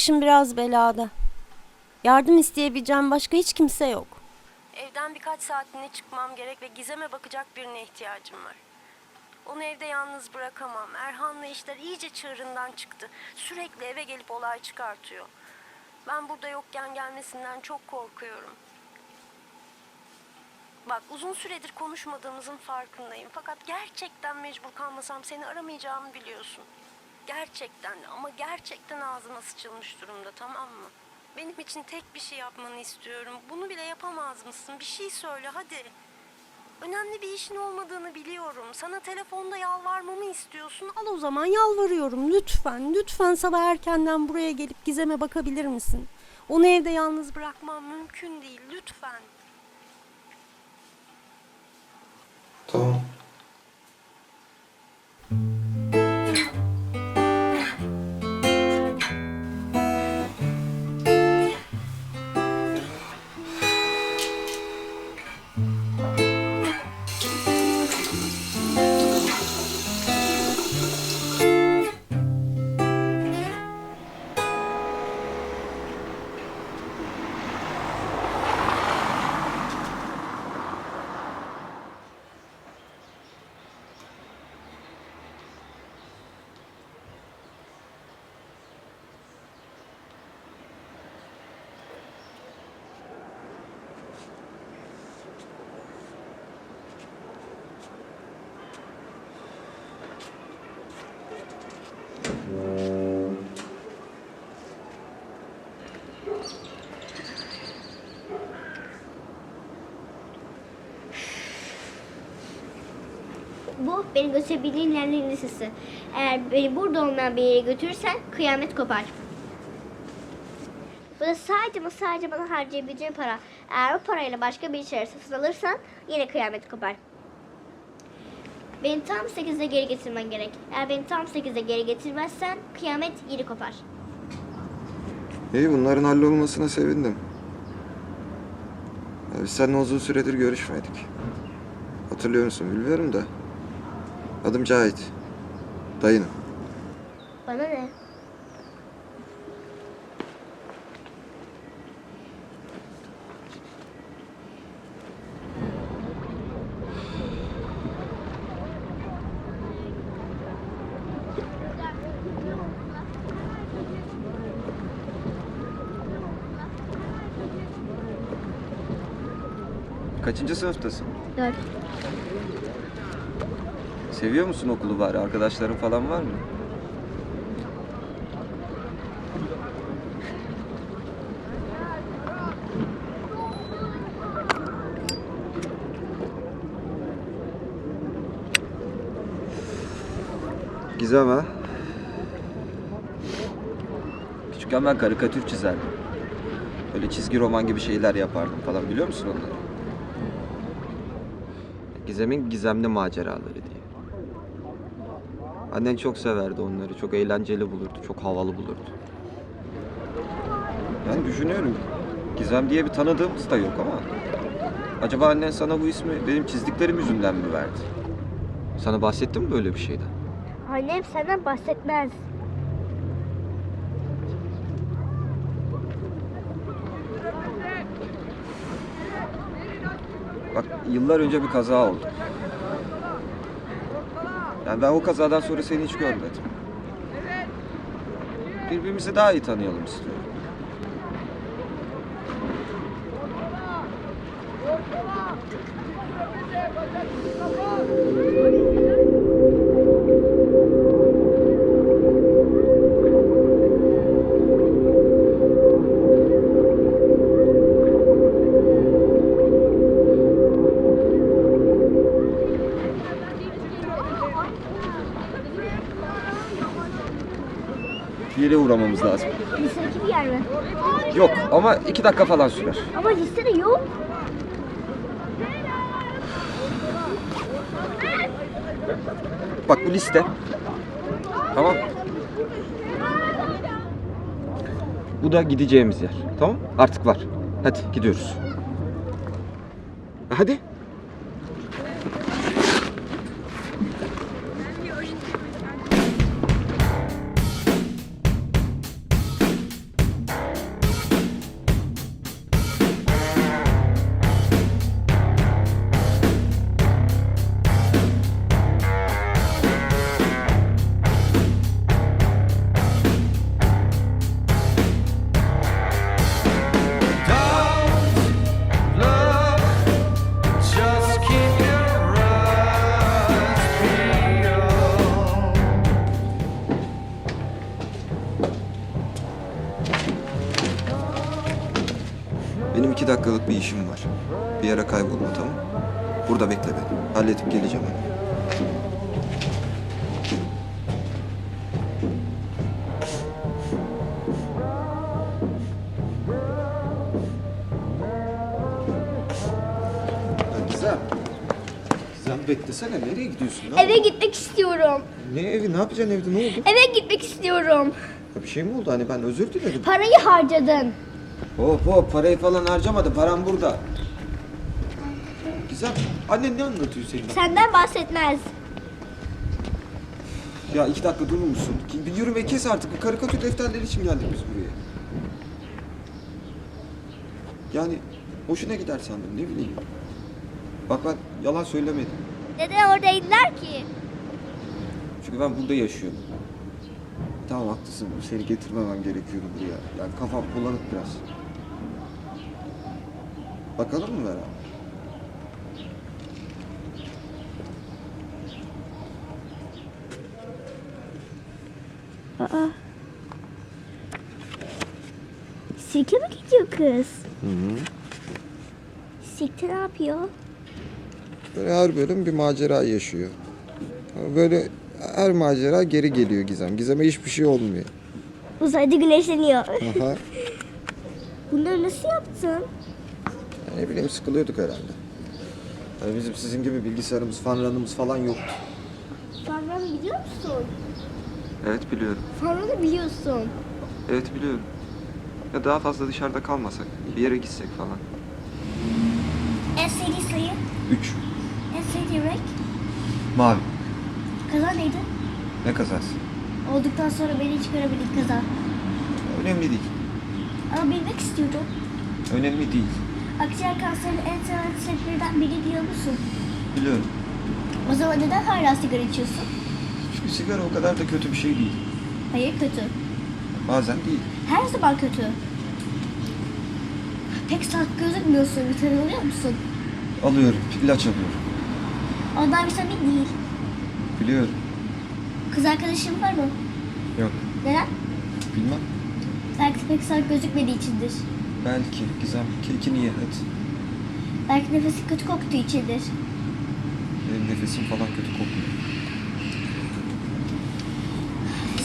Başım biraz belada. Yardım isteyebileceğim başka hiç kimse yok. Evden birkaç saatliğine çıkmam gerek ve Gizem'e bakacak birine ihtiyacım var. Onu evde yalnız bırakamam. Erhan'la işler iyice çığırından çıktı. Sürekli eve gelip olay çıkartıyor. Ben burada yokken gelmesinden çok korkuyorum. Bak uzun süredir konuşmadığımızın farkındayım. Fakat gerçekten mecbur kalmasam seni aramayacağımı biliyorsun. Gerçekten ama gerçekten ağzıma sıçılmış durumda tamam mı? Benim için tek bir şey yapmanı istiyorum. Bunu bile yapamaz mısın? Bir şey söyle hadi. Önemli bir işin olmadığını biliyorum. Sana telefonda yalvarmamı istiyorsun. Al o zaman yalvarıyorum. Lütfen, lütfen sabah erkenden buraya gelip Gizem'e bakabilir misin? Onu evde yalnız bırakmam mümkün değil. Lütfen. Bu beni götürebildiğin yerlerin listesi. Eğer beni burada olmayan bir yere götürürsen kıyamet kopar. Bu da sadece sadece bana harcayabileceğin para. Eğer o parayla başka bir şeyler satın alırsan yine kıyamet kopar. Beni tam 8'de geri getirmen gerek. Eğer beni tam 8'de geri getirmezsen kıyamet yeni kopar. İyi bunların hallolmasına sevindim. Biz seninle uzun süredir görüşmedik. Hatırlıyor musun bilmiyorum da. Adım Cahit. Dayınım. Bana ne? Kaçıncı sınıftasın? Dört. Seviyor musun okulu bari? Arkadaşların falan var mı? Gizem ha? Küçükken ben karikatür çizerdim. Böyle çizgi roman gibi şeyler yapardım falan biliyor musun onları? Gizem'in gizemli maceraları diye. Annen çok severdi onları. Çok eğlenceli bulurdu. Çok havalı bulurdu. Ben düşünüyorum. Gizem diye bir tanıdığımız da yok ama. Acaba annen sana bu ismi benim çizdiklerim yüzünden mi verdi? Sana bahsetti mi böyle bir şeyden? Annem senden bahsetmez. Bak yıllar önce bir kaza oldu. Yani ben o kazadan sonra seni hiç görmedim. Birbirimizi daha iyi tanıyalım istiyorum. Yok ama iki dakika falan sürer. Ama listede yok. Bak bu liste. Tamam. Bu da gideceğimiz yer. Tamam? Artık var. Hadi gidiyoruz. Hadi. Bir işim var. Bir yere kaybolma tamam Burada bekle beni. Halledip geleceğim hemen. Gizem. Gizem beklesene. Nereye gidiyorsun? Ne, Eve gitmek istiyorum. ne evi? Ne yapacaksın evde? Ne oldu? Eve gitmek istiyorum. Bir şey mi oldu? Hani ben özür diledim. Parayı harcadın. Hop hop parayı falan harcamadı. Param burada. Gizem annen ne anlatıyor senin? Senden bahsetmez. Ya iki dakika durur musun? Bir yürüme kes artık. Bu karikatür defterleri için geldik biz buraya. Yani hoşuna gider sandım ne bileyim. Bak ben yalan söylemedim. Neden oradaydılar ki? Çünkü ben burada yaşıyorum. Tamam haklısın. Seni getirmemem gerekiyordu buraya. Yani kafam bulanık biraz. Bakalım mı beraber? Sirke mi gidiyor kız? Sirke ne yapıyor? Böyle her bölüm bir macera yaşıyor. Böyle her macera geri geliyor Gizem. Gizem'e hiçbir şey olmuyor. Uzayda güneşleniyor. Aha. Bunları nasıl yaptın? Ne bileyim sıkılıyorduk herhalde. Yani bizim sizin gibi bilgisayarımız, fanranımız falan yoktu. Fanranı biliyor musun? Evet biliyorum. Fanranı biliyorsun. Evet biliyorum. Ya daha fazla dışarıda kalmasak, bir yere gitsek falan. En sevdiği sayı, Üç. en sevdiği renk. Mavi. Kaza neydi? Ne kazası? Olduktan sonra beni çıkarabildik kaza. Önemli değil. Ama bilmek istiyordum. Önemli değil. Akciğer kanserinin en temel sebeplerinden biri diyor musun? Biliyorum. O zaman neden hala sigara içiyorsun? Çünkü sigara o kadar da kötü bir şey değil. Hayır kötü. Bazen değil. Her zaman kötü. Pek sağlıklı gözükmüyorsun. Vitamin alıyor musun? Alıyorum, ilaç alıyorum. Ondan vitamin değil. Biliyorum. Kız arkadaşın var mı? Yok. Neden? Bilmem. Belki pek sağlıklı gözükmediği içindir. Belki. Gizem, kekini ye hadi. Belki nefesi kötü koktuğu içindir. Benim nefesim falan kötü kokuyor.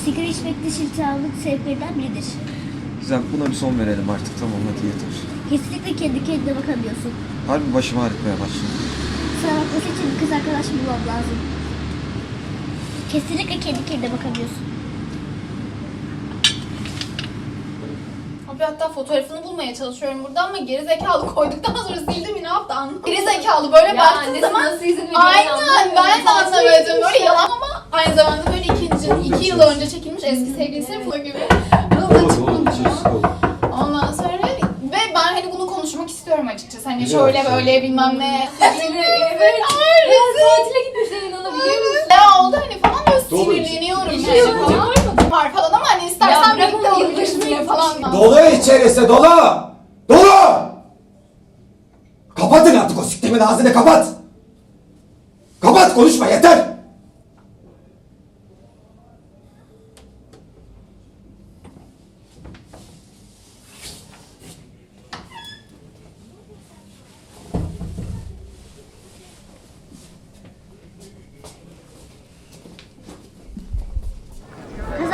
Sigara içmek diş iltihabının sebeplerinden biridir. Gizem buna bir son verelim artık tamam hadi yeter. Kesinlikle kendi kendine bakamıyorsun. Harbi başım ağrıtmaya başladı. Sana bakması için bir kız arkadaş bulmam lazım. Kesinlikle kendi kendine bakamıyorsun. Abi hatta fotoğrafını bulmaya çalışıyorum burada ama geri zekalı koyduktan sonra sildi mi ne yaptı anlamadım. Geri zekalı böyle Ya baktığın zaman nasıl izin aynen ben de anlamadım böyle ya. yalan ama aynı zamanda böyle ikinci iki yıl önce çekilmiş eski sevgilisi bu gibi. Hızla çıkmış. Ondan sonra ve ben hani bunu konuşmak istiyorum açıkçası. Hani şöyle böyle bilmem ne. Evet. Ya tatile gitmişler inanabiliyor musun? Ne oldu hani falan böyle sinirleniyorum. Yani şey falan. Var falan ama hani istersen Ya bırak birlikte onu, yılbaşına yılbaşına falan. Dolu içerisi dolu! Dolu! Kapatın artık o siktimin ağzını kapat! Kapat konuşma yeter!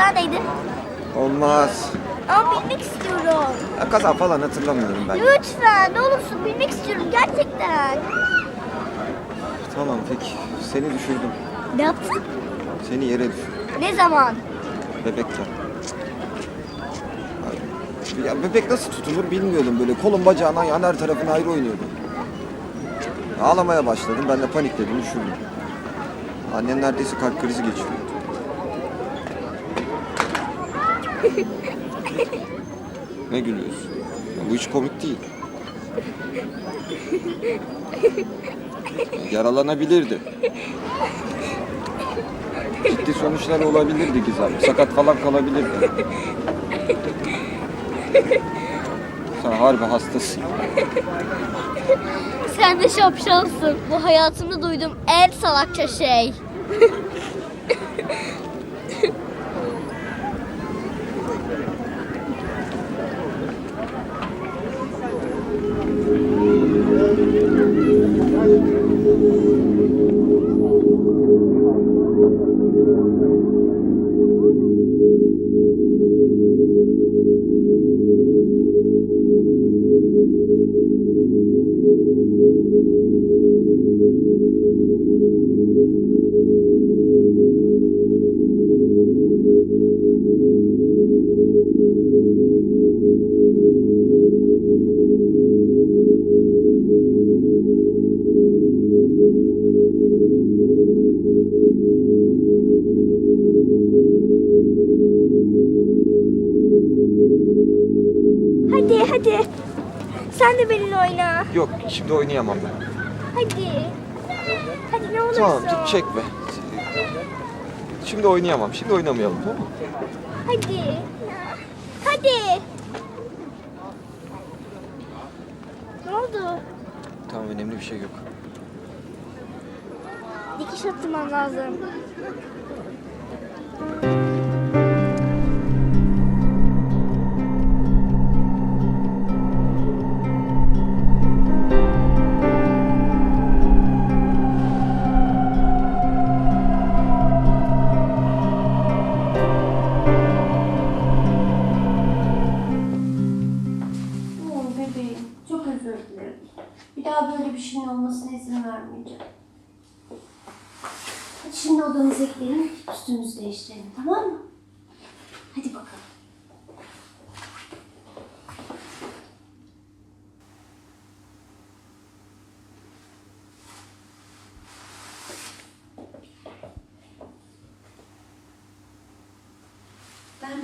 Kaza neydi? Olmaz. Ama bilmek istiyorum. Ya kaza falan hatırlamıyorum ben. Lütfen ne olursun bilmek istiyorum gerçekten. Tamam peki. Seni düşürdüm. Ne yaptın? Seni yere düşürdüm. Ne zaman? Bebekken. Ay, Ya bebek nasıl tutulur bilmiyordum böyle. Kolum bacağına yan her tarafına ayrı oynuyordu. Ağlamaya başladım. Ben de panikledim düşürdüm. Annen neredeyse kalp krizi geçiriyordu. Ne gülüyorsun? Ya bu hiç komik değil. Yaralanabilirdi. Ciddi sonuçlar olabilirdi Gizem. Sakat falan kalabilirdi. Sen harbi hastasın. Sen de şapşalsın. Bu hayatımda duyduğum en salakça şey. De benimle oyna. Yok şimdi oynayamam ben. Hadi. Hadi ne olursun. Tamam tut çekme. Şimdi oynayamam. Şimdi oynamayalım tamam mı? Hadi. Hadi. Ne oldu? Tamam önemli bir şey yok. Dikiş attırmam lazım.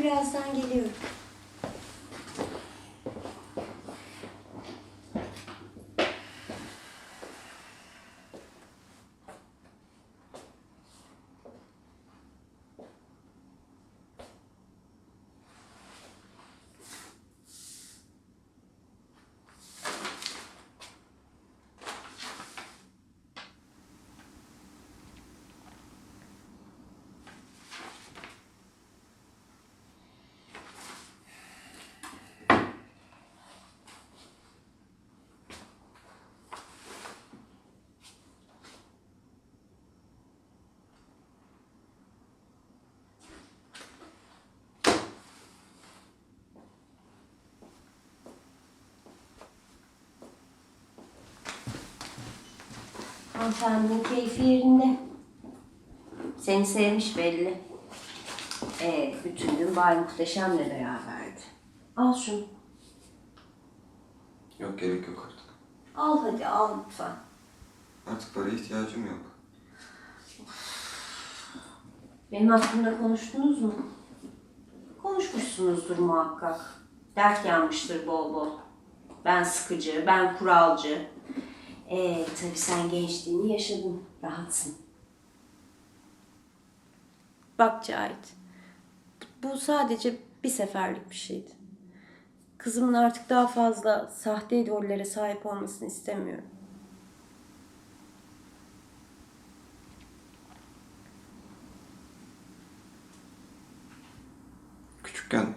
Birazdan geliyorum. Hanımefendinin keyfi yerinde. Seni sevmiş belli. Ee, bütün gün Bay Muhteşem'le beraberdi. Al şunu. Yok gerek yok artık. Al hadi al lütfen. Artık paraya ihtiyacım yok. Benim hakkımda konuştunuz mu? Konuşmuşsunuzdur muhakkak. Dert yanmıştır bol bol. Ben sıkıcı, ben kuralcı. Ee, tabii sen gençliğini yaşadın, rahatsın. Bak Cahit, bu sadece bir seferlik bir şeydi. Kızımın artık daha fazla sahte idollere sahip olmasını istemiyorum. Küçükken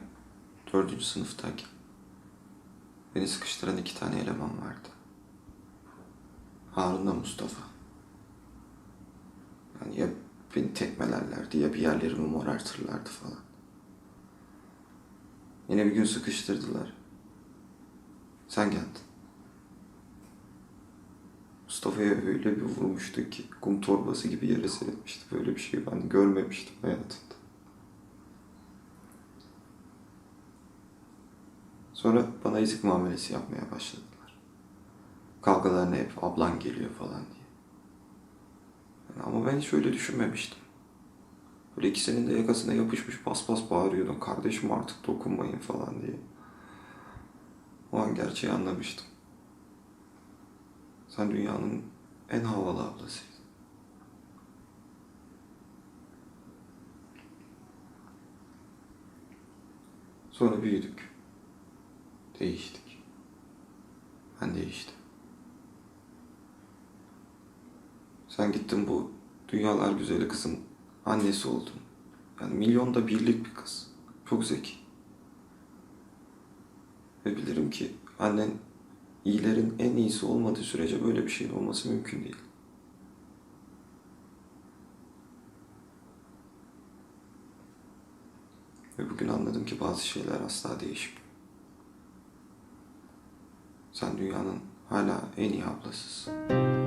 dördüncü sınıftayken beni sıkıştıran iki tane eleman vardı. Harun'la Mustafa. Yani ya beni tekmelerlerdi ya bir yerlerimi morartırlardı falan. Yine bir gün sıkıştırdılar. Sen geldin. Mustafa'ya öyle bir vurmuştu ki kum torbası gibi yere serilmişti. Böyle bir şey ben görmemiştim hayatımda. Sonra bana ezik muamelesi yapmaya başladılar. Kavgalarına hep ablan geliyor falan diye. Yani ama ben hiç öyle düşünmemiştim. Böyle ikisinin de yakasına yapışmış bas bas bağırıyordum. Kardeşim artık dokunmayın falan diye. O an gerçeği anlamıştım. Sen dünyanın en havalı ablasıydın. Sonra büyüdük. Değiştik. Ben değiştim. Sen gittin bu dünyalar güzeli kızın annesi oldun. Yani milyonda birlik bir kız. Çok zeki. Ve bilirim ki annen iyilerin en iyisi olmadığı sürece böyle bir şeyin olması mümkün değil. Ve bugün anladım ki bazı şeyler asla değişmiyor. Sen dünyanın hala en iyi ablasısın.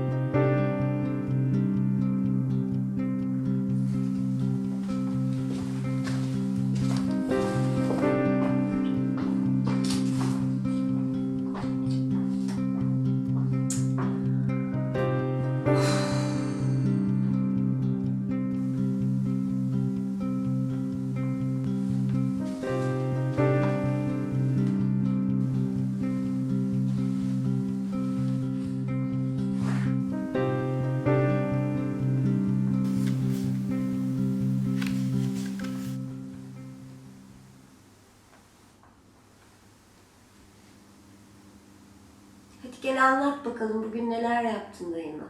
Gel anlat bakalım bugün neler yaptın dayına.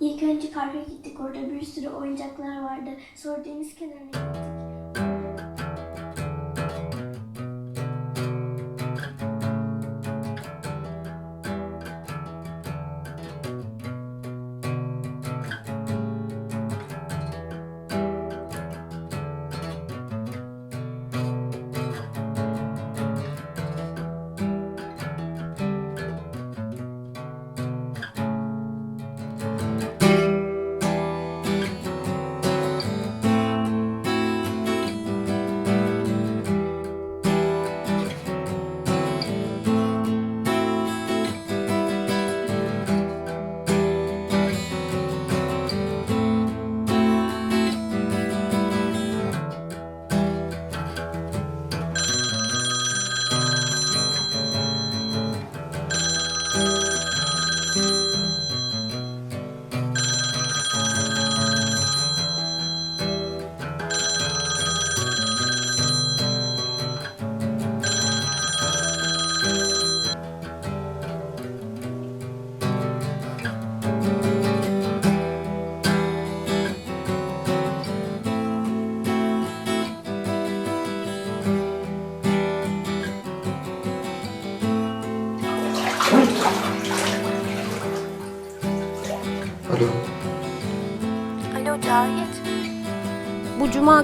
İlk önce parka gittik. Orada bir sürü oyuncaklar vardı. Sonra deniz kenarına gittik.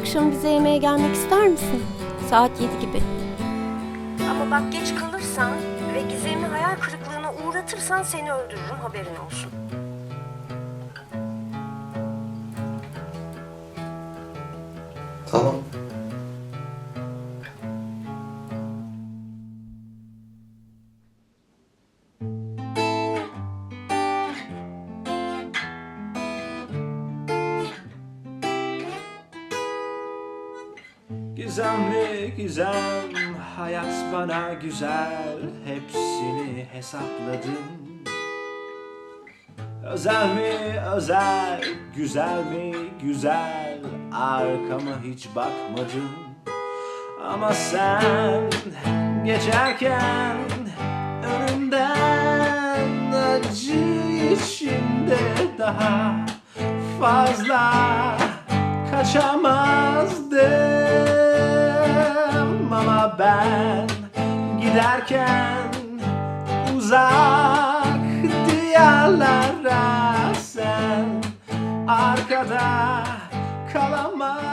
Akşamı bize yemeğe gelmek ister misin? Saat 7 gibi. Ama bak geç kalırsan ve Gizem'i hayal kırıklığına uğratırsan seni öldürürüm haberin olsun. Tamam. Gizem hayat bana güzel hepsini hesapladım. Özel mi özel güzel mi güzel arkama hiç bakmadım. Ama sen geçerken önümden acı içinde daha fazla kaçamazdım. ama ben giderken uzak diyarlara sen arkada kalamazdın.